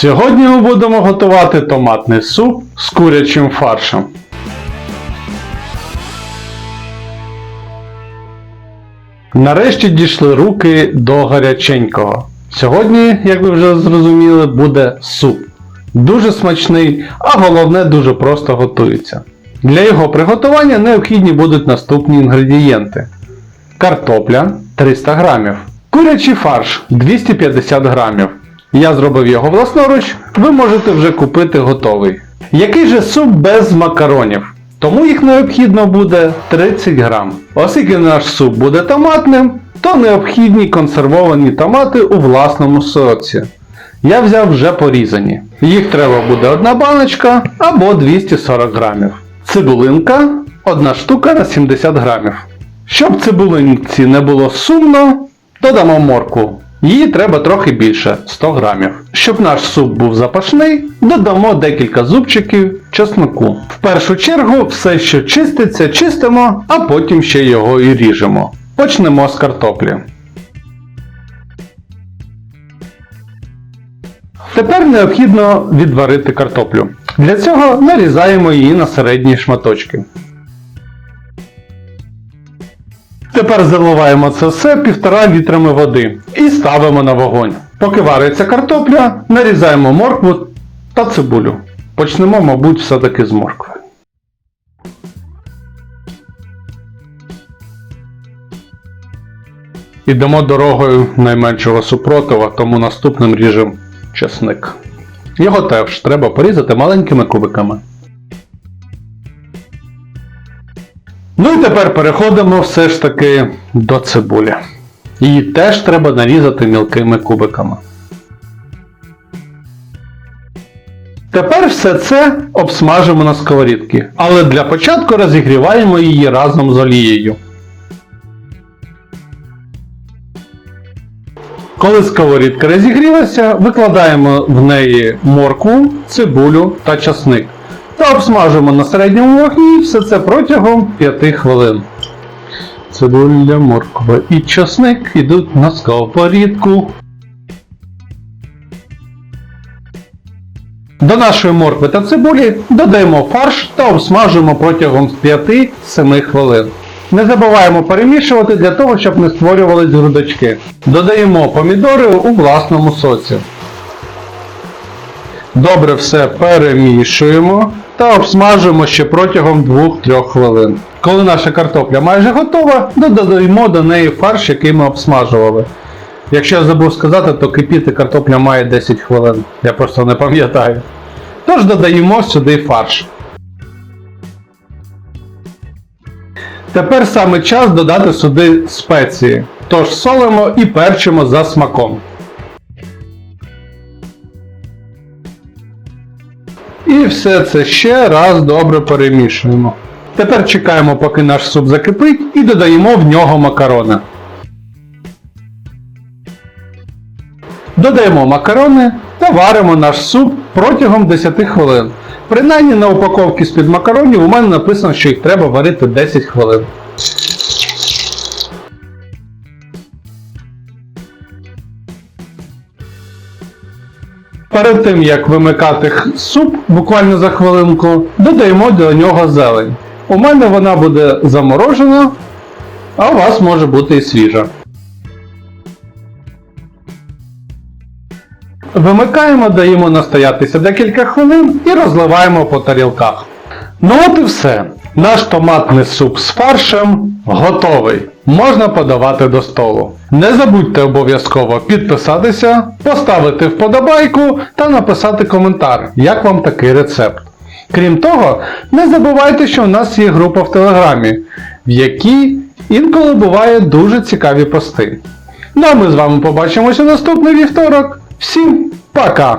Сьогодні ми будемо готувати томатний суп з курячим фаршем. Нарешті дійшли руки до гаряченького. Сьогодні, як ви вже зрозуміли, буде суп. Дуже смачний, а головне дуже просто готується. Для його приготування необхідні будуть наступні інгредієнти: картопля 300 грамів, курячий фарш 250 грамів. Я зробив його власноруч, ви можете вже купити готовий. Який же суп без макаронів? Тому їх необхідно буде 30 грам. Оскільки наш суп буде томатним, то необхідні консервовані томати у власному соці. Я взяв вже порізані. Їх треба буде одна баночка або 240 грамів. Цибулинка одна штука на 70 грамів. Щоб цибулинці не було сумно, додамо моркву. Її треба трохи більше 100 грамів. Щоб наш суп був запашний, додамо декілька зубчиків чесноку. В першу чергу все, що чиститься, чистимо, а потім ще його і ріжемо. Почнемо з картоплі. Тепер необхідно відварити картоплю. Для цього нарізаємо її на середні шматочки. Тепер заливаємо це все півтора літрами води і ставимо на вогонь. Поки вариться картопля, нарізаємо моркву та цибулю. Почнемо, мабуть, все-таки з моркви. Ідемо дорогою найменшого супротива, тому наступним ріжемо чесник. Його теж треба порізати маленькими кубиками. Ну і тепер переходимо все ж таки до цибулі. Її теж треба нарізати мілкими кубиками. Тепер все це обсмажимо на сковорідці, але для початку розігріваємо її разом з олією. Коли сковорідка розігрілася, викладаємо в неї моркву, цибулю та часник. Та обсмажимо на середньому вогні все це протягом 5 хвилин. Цибуля, морква і часник йдуть на сковорідку. До нашої моркви та цибулі додаємо фарш та обсмажимо протягом 5-7 хвилин. Не забуваємо перемішувати для того, щоб не створювались грудочки. Додаємо помідори у власному соці. Добре все перемішуємо та обсмажуємо ще протягом 2-3 хвилин. Коли наша картопля майже готова, додаємо до неї фарш, який ми обсмажували. Якщо я забув сказати, то кипіти картопля має 10 хвилин. Я просто не пам'ятаю. Тож додаємо сюди фарш. Тепер саме час додати сюди спеції. Тож солимо і перчимо за смаком. І все це ще раз добре перемішуємо. Тепер чекаємо, поки наш суп закипить, і додаємо в нього макарони. Додаємо макарони та варимо наш суп протягом 10 хвилин. Принаймні на упаковці з-під макаронів у мене написано, що їх треба варити 10 хвилин. Перед тим як вимикати суп буквально за хвилинку, додаємо до нього зелень. У мене вона буде заморожена, а у вас може бути і свіжа. Вимикаємо, даємо настоятися декілька хвилин і розливаємо по тарілках. Ну от і все. Наш томатний суп з фаршем готовий. Можна подавати до столу. Не забудьте обов'язково підписатися, поставити вподобайку та написати коментар, як вам такий рецепт. Крім того, не забувайте, що у нас є група в Телеграмі, в якій інколи буває дуже цікаві пости. Ну а ми з вами побачимося наступний вівторок. Всім пока!